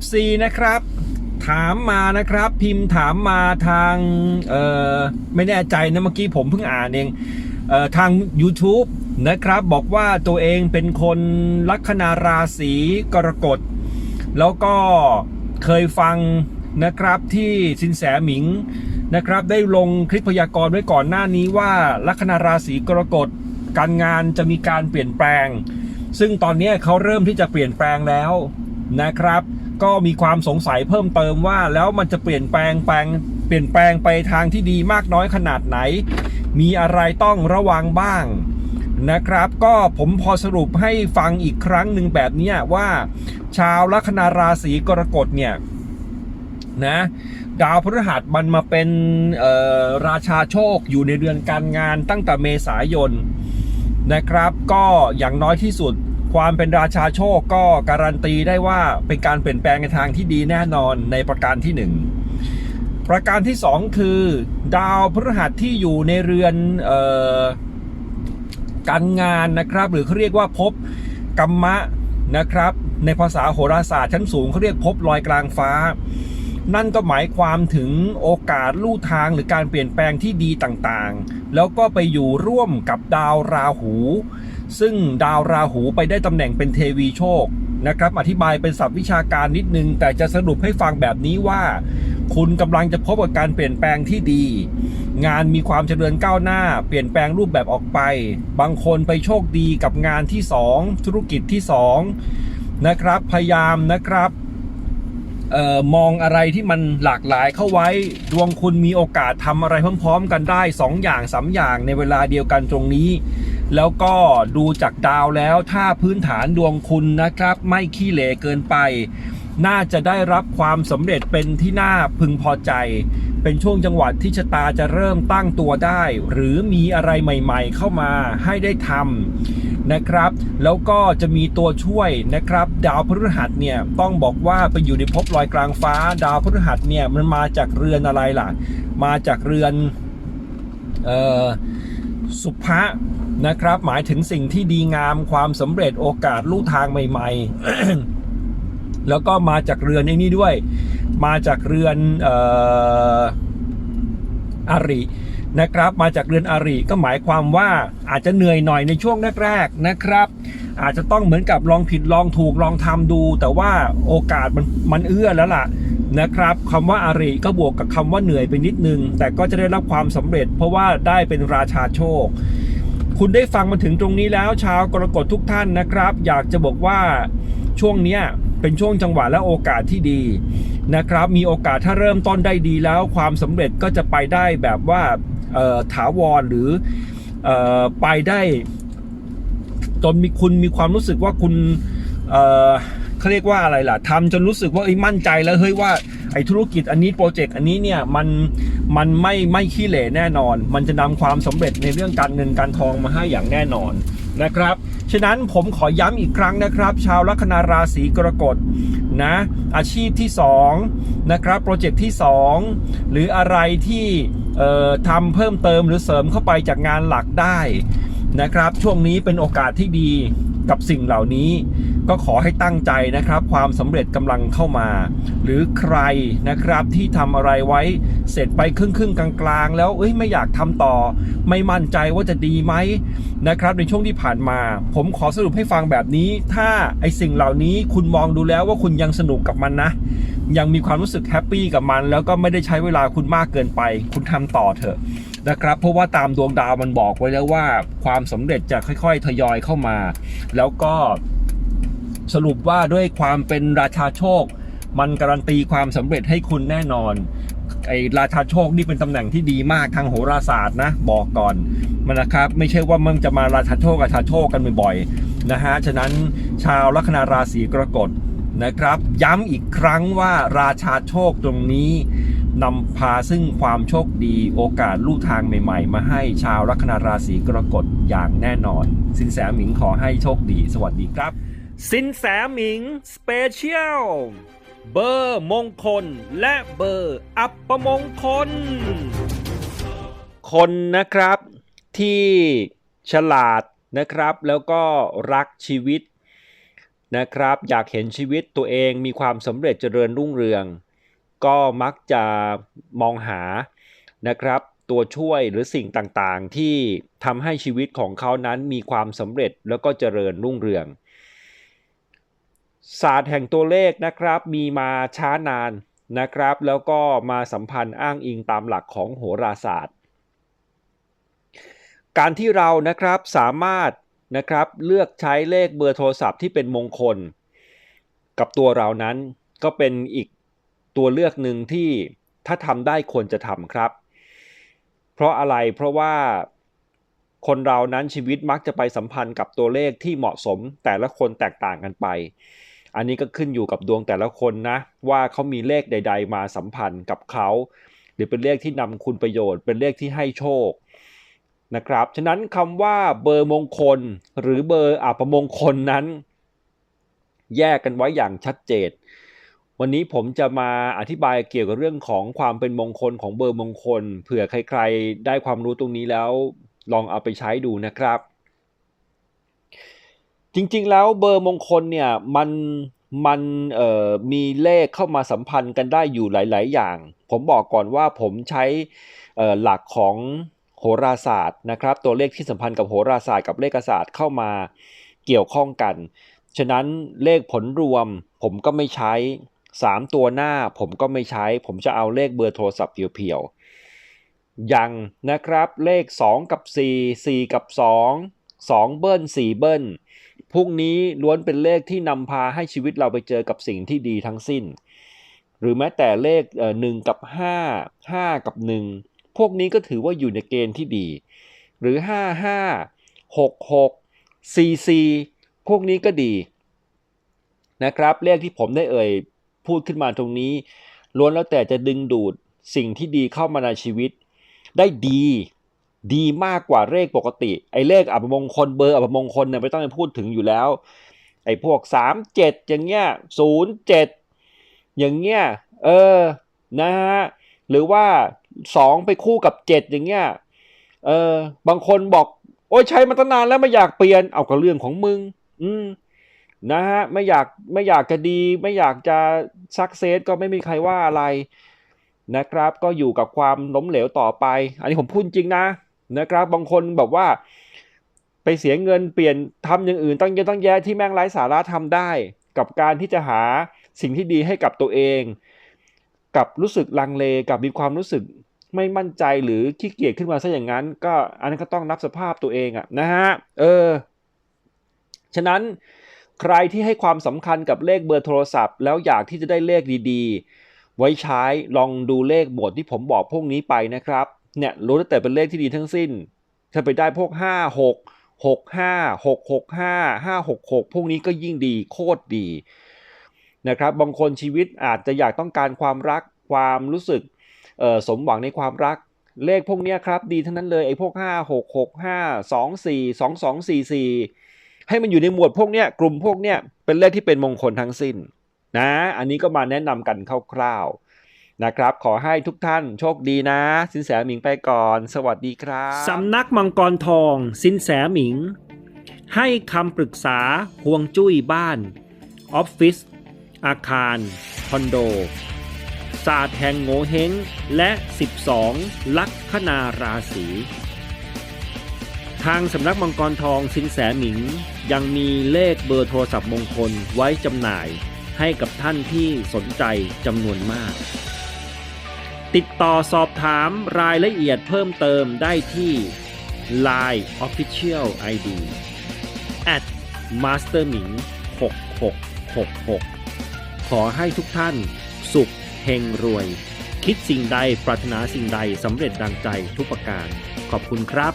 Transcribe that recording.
FC นะครับ ถามมานะครับ พิมพ์ถามมาทางเอ่อไม่แน่ใจนะเมื่อกี้ผมเพิ่งอ่านเองเอ่อทาง YouTube นะครับบอกว่าตัวเองเป็นคนลัคนาราศีกรกฎ แล้วก็เคยฟังนะครับที่สินแสหมิงนะครับได้ลงคลิปพยากรณ์ไว้ก่อนหน้านี้ว่าลัคนาราศีกรกฎการงานจะมีการเปลี่ยนแปลง ซึ่งตอนนี้เขาเริ่มที่จะเปลี่ยนแปลงแล้วนะครับ ก็มีความสงสัยเพิ่มเติมว่าแล้วมันจะเปลี่ยนแปลงแปลงเปลี่ยนแปลงไปทางที่ดีมากน้อยขนาดไหน มีอะไรต้องระวังบ้างนะครับ ก็ผมพอสรุปให้ฟังอีกครั้งหนึ่งแบบนี้ว่า ชาวลัคนาราศีกรกฎเนี่ยนะดาวพฤหัสมันมาเป็นราชาโชคอยู่ในเดือนการงานตั้งแต่เมษายนนะครับ ก็อย่างน้อยที่สุด ความเป็นราชาโชคก็การันตีได้ว่าเป็นการเปลี่ยนแปลงในทางที่ดีแน่นอนในประการที่หนึ่งประการที่สองคือ ดาวพฤหัสที่อยู่ในเรือนออการงานนะครับ หรือเขาเรียกว่าภพกรรมะนะครับ ในภาษาโหราศาสตร์ชั้นสูงเขาเรียกภพลอยกลางฟ้า นั่นก็หมายความถึงโอกาสลู่ทางหรือการเปลี่ยนแปลงที่ดีต่างๆ แล้วก็ไปอยู่ร่วมกับดาวราหู ซึ่งดาวราหูไปได้ตำแหน่งเป็นเทวีโชคนะครับ อธิบายเป็นศัพท์วิชาการนิดนึง แต่จะสรุปให้ฟังแบบนี้ว่า คุณกำลังจะพบกับการเปลี่ยนแปลงที่ดี งานมีความเจริญก้าวหน้า เปลี่ยนแปลงรูปแบบออกไป บางคนไปโชคดีกับงานที่ 2 ธุรกิจที่ 2 นะครับ พยายามนะครับออมองอะไรที่มันหลากหลายเข้าไว้ ดวงคุณมีโอกาสทำอะไรพร้อม ๆ กันได้ 2 อย่าง 3 อย่างในเวลาเดียวกันตรงนี้ แล้วก็ดูจากดาวแล้วถ้าพื้นฐานดวงคุณนะครับ ไม่ขี้เหร่เกินไป น่าจะได้รับความสำเร็จเป็นที่น่าพึงพอใจ เป็นช่วงจังหวะที่ชะตาจะเริ่มตั้งตัวได้ หรือมีอะไรใหม่ๆ เข้ามาให้ได้ทำนะครับ แล้วก็จะมีตัวช่วยนะครับ ดาวพฤหัสเนี่ยต้องบอกว่าไปอยู่ในภพลอยกลางฟ้า ดาวพฤหัสเนี่ยมันมาจากเรือนอะไรล่ะ มาจากเรือนเออสุภะ นะครับ หมายถึงสิ่งที่ดีงามความสำเร็จโอกาสลู่ทางใหม่ ๆ แล้วก็มาจากเรือนไอ้นี่ด้วย มาจากเรือนออารินะครับ มาจากเรือนอาริก็หมายความว่าอาจจะเหนื่อยหน่อยในช่วงแรกๆนะครับ อาจจะต้องเหมือนกับลองผิดลองถูกลองทำดู แต่ว่าโอกาสมันมันเอื้อแล้วล่ะนะครับคำว่าอาริก็บวกกับคำว่าเหนื่อยไปนิดนึง แต่ก็จะได้รับความสำเร็จ เพราะว่าได้เป็นราชาโชค คุณได้ฟังมาถึงตรงนี้แล้วชาวกรกฎทุกท่านนะครับ อยากจะบอกว่าช่วงเนี้ยเป็นช่วงจังหวะและโอกาสที่ดีนะครับ มีโอกาสถ้าเริ่มต้นได้ดีแล้ว ความสำเร็จก็จะไปได้แบบว่าถาวรหรืออไปได้จนมีคุณมีความรู้สึกว่าคุณเขาเรียกว่าอะไรล่ะทำจนรู้สึกว่าเอ้มั่นใจแล้วเฮ้ยว่าไอ้ธุรกิจอันนี้โปรเจกต์อันนี้เนี่ยมัน มันไม่ไม่ขี้เหร่แน่นอน มันจะนำความสำเร็จในเรื่องการเงินการทองมาให้อย่างแน่นอนนะครับ ฉะนั้นผมขอย้ำอีกครั้งนะครับ ชาวลัคนาราศีกรกฎนะ อาชีพที่2นะครับโปรเจกต์ที่ 2 หรืออะไรที่เอ่อทำเพิ่มเติมหรือเสริมเข้าไปจากงานหลักได้นะครับ ช่วงนี้เป็นโอกาสที่ดี กับสิ่งเหล่านี้ ก็ขอให้ตั้งใจนะครับ ความสำเร็จกำลังเข้ามา หรือใครนะครับที่ทำอะไรไว้เสร็จไปครึ่งครึ่งกลางกลางๆ แล้วเอ้ยไม่อยากทำต่อ ไม่มั่นใจว่าจะดีไหมนะครับ ในช่วงที่ผ่านมา ผมขอสรุปให้ฟังแบบนี้ ถ้าไอสิ่งเหล่านี้คุณมองดูแล้วว่าคุณยังสนุกกับมันนะ ยังมีความรู้สึกแฮปปี้กับมัน แล้วก็ไม่ได้ใช้เวลาคุณมากเกินไป คุณทำต่อเถอะ นะครับ เพราะว่าตามดวงดาวมันบอกไว้แล้วว่า ความสำเร็จจะค่อย ๆ ทยอยเข้ามา แล้วก็สรุปว่าด้วยความเป็นราชาโชค มันการันตีความสำเร็จให้คุณแน่นอนไอราชาโชคนี่เป็นตำแหน่งที่ดีมากทางโหราศาสตร์นะบอกก่อนมันนะครับ ไม่ใช่ว่ามึงจะมาราชาโชคราชาโชคกันบ่อยๆนะฮะฉะนั้นชาวลัคนาราศีกรกฎนะครับ ย้ำอีกครั้งว่าราชาโชคตรงนี้ นำพาซึ่งความโชคดีโอกาสลู่ทางใหม่ๆ มาให้ชาวลัคนาราศีกรกฎอย่างแน่นอน สินแสหมิงขอให้โชคดี สวัสดีครับ สินแสหมิงสเปเชียลเบอร์มงคล และเบอร์อัปมงคล คนนะครับที่ฉลาดนะครับ แล้วก็รักชีวิตนะครับ อยากเห็นชีวิตตัวเองมีความสำเร็จเจริญรุ่งเรือง ก็มักจะมองหานะครับตัวช่วยหรือสิ่งต่างๆ ที่ทำให้ชีวิตของเขานั้นมีความสำเร็จแล้วก็เจริญรุ่งเรือง ศาสตร์แห่งตัวเลขนะครับมีมาช้านานนะครับ แล้วก็มาสัมพันธ์อ้างอิงตามหลักของโหราศาสตร์ การที่เรานะครับสามารถนะครับเลือกใช้เลขเบอร์โทรศัพท์ที่เป็นมงคล กับตัวเรานั้นก็เป็นอีก ตัวเลือกหนึ่งที่ถ้าทำได้ควรจะทำครับ เพราะอะไรเพราะว่าคนเรานั้นชีวิตมักจะไปสัมพันธ์กับตัวเลขที่เหมาะสมแต่ละคนแตกต่างกันไป อันนี้ก็ขึ้นอยู่กับดวงแต่ละคนนะ ว่าเขามีเลขใด ๆ มาสัมพันธ์กับเขา หรือเป็นเลขที่นำคุณประโยชน์ เป็นเลขที่ให้โชคนะครับ ฉะนั้นคำว่าเบอร์มงคล หรือเบอร์อัปมงคลนั้น แยกกันไว้อย่างชัดเจน วันนี้ผมจะมาอธิบายเกี่ยวกับเรื่องของความเป็นมงคลของเบอร์มงคล เผื่อใครๆ ได้ความรู้ตรงนี้แล้วลองเอาไปใช้ดูนะครับ จริงๆแล้วเบอร์มงคลเนี่ยมันมันเอ่อมีเลขเข้ามาสัมพันธ์กันได้อยู่หลาย ๆ อย่าง ผมบอกก่อนว่าผมใช้หลักของโหราศาสตร์นะครับ ตัวเลขที่สัมพันธ์กับโหราศาสตร์กับเลขศาสตร์เข้ามาเกี่ยวข้องกัน ฉะนั้นเลขผลรวมผมก็ไม่ใช้ 3 ตัวหน้าผมก็ไม่ใช้ ผมจะเอาเลขเบอร์โทรศัพท์เพียวๆยังนะครับเลข 2 กับ 4 4 กับ 2 2 เบิ้ล4เบิ้ลพวกนี้ล้วนเป็นเลขที่นำพาให้ชีวิตเราไปเจอกับสิ่งที่ดีทั้งสิ้น หรือแม้แต่เลขหนึ่งกับ 5 5 กับ 1 พวกนี้ก็ถือว่าอยู่ในเกณฑ์ที่ดี หรือ 5 5 6 6 4 4 พวกนี้ก็ดีนะครับเลขที่ผมได้เอ่ย พูดขึ้นมาตรงนี้ ล้วนแล้วแต่จะดึงดูดสิ่งที่ดีเข้ามาในชีวิต ได้ดี ดีมากกว่าเลขปกติ ไอ้เลขอัปมงคลเบอร์อัปมงคลเนี่ยไม่ต้องไปพูดถึงอยู่แล้ว ไอ้พวก 3 7 อย่างเงี้ย0 7 อย่างเงี้ย เออ นะฮะ หรือว่า 2 ไปคู่กับ 7 อย่างเงี้ย เออ บางคนบอก โอ้ยใช้มาตั้งนานแล้วไม่อยากเปลี่ยน เอากับเรื่องของมึง อืม นะฮะไม่อยากไม่อยากจะดี ไม่อยากจะซักเซสก็ไม่มีใครว่าอะไรนะครับ ก็อยู่กับความล้มเหลวต่อไป อันนี้ผมพูดจริงนะนะครับ บางคนแบบว่า ไปเสียเงินเปลี่ยนทำอย่างอื่นตั้งเยอะตั้งแยะที่แม่งไร้สาระทำได้ กับการที่จะหาสิ่งที่ดีให้กับตัวเอง กับรู้สึกลังเลกับมีความรู้สึกไม่มั่นใจหรือขี้เกียจขึ้นมาซะอย่างนั้น ก็อันนั้นก็ต้องรับสภาพตัวเองอะนะฮะเออฉะนั้น ใครที่ให้ความสำคัญกับเลขเบอร์โทรศัพท์ แล้วอยากที่จะได้เลขดีๆ ไว้ใช้ลองดูเลขบทที่ผมบอกพวกนี้ไปนะครับ เนี่ยรู้แต่เป็นเลขที่ดีทั้งสิ้น ถ้าไปได้พวก 5 6 6 5 6 6 5 5 6 6 พวกนี้ก็ยิ่งดีโคตรดีนะครับบางคนชีวิตอาจจะอยากต้องการความรักความรู้สึกสมหวังในความรักเลขพวกนี้ครับ ดีทั้งนั้นเลยไอ้พวก 5 6 6 5 2 4 2 2 4 4 ให้มันอยู่ในหมวดพวกเนี้ยกลุ่มพวกเนี้ยเป็นเลขที่เป็นมงคลทั้งสิ้นนะ อันนี้ก็มาแนะนำกันคร่าวๆนะครับ ขอให้ทุกท่านโชคดีนะ สินแสหมิงไปก่อน สวัสดีครับสำนักมังกรทอง สินแสหมิง ให้คำปรึกษาห่วงจุ้ยบ้าน ออฟฟิศอาคาร คอนโด ศาสตร์แห่งโงเฮงและ 12 ลัคนาราศีทางสำนักมังกรทองสินแสหมิง ยังมีเลขเบอร์โทรศัพท์มงคลไว้จำหน่ายให้กับท่านที่สนใจจำนวนมาก ติดต่อสอบถามรายละเอียดเพิ่มเติมได้ที่ Line Official ID at masterming 6666 ขอให้ทุกท่านสุขเฮงรวย คิดสิ่งใดปรารถนาสิ่งใดสำเร็จดังใจทุกประการ ขอบคุณครับ